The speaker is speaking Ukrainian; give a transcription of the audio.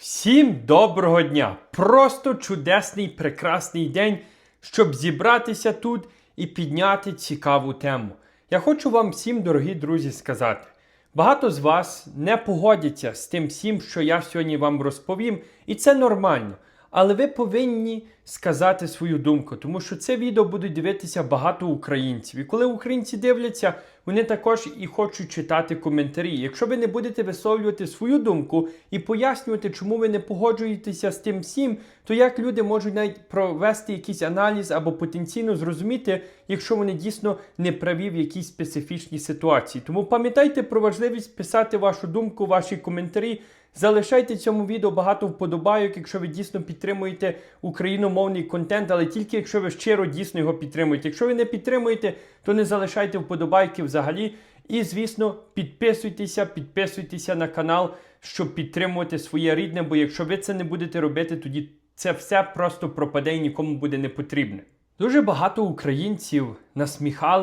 Всім доброго дня! Просто чудесний, прекрасний день, щоб зібратися тут і підняти цікаву тему. Я хочу вам всім, дорогі друзі, сказати. Багато з вас не погодяться з тим всім, що я сьогодні вам розповім, і це нормально. Але ви повинні сказати свою думку, тому що це відео будуть дивитися багато українців. І коли українці дивляться, вони також і хочуть читати коментарі. Якщо ви не будете висловлювати свою думку і пояснювати, чому ви не погоджуєтеся з тим всім, то як люди можуть навіть провести якийсь аналіз або потенційно зрозуміти, якщо вони дійсно не праві в якійсь специфічній ситуації. Тому пам'ятайте про важливість писати вашу думку, ваші коментарі. Залишайте цьому відео багато вподобайок, якщо ви дійсно підтримуєте україномовний контент, але тільки якщо ви щиро дійсно його підтримуєте. Якщо ви не підтримуєте, то не залишайте вподобайки взагалі. І, звісно, підписуйтеся, підписуйтеся на канал, щоб підтримувати своє рідне, бо якщо ви це не будете робити, тоді це все просто пропаде і нікому буде не потрібне. Дуже багато українців насміхали.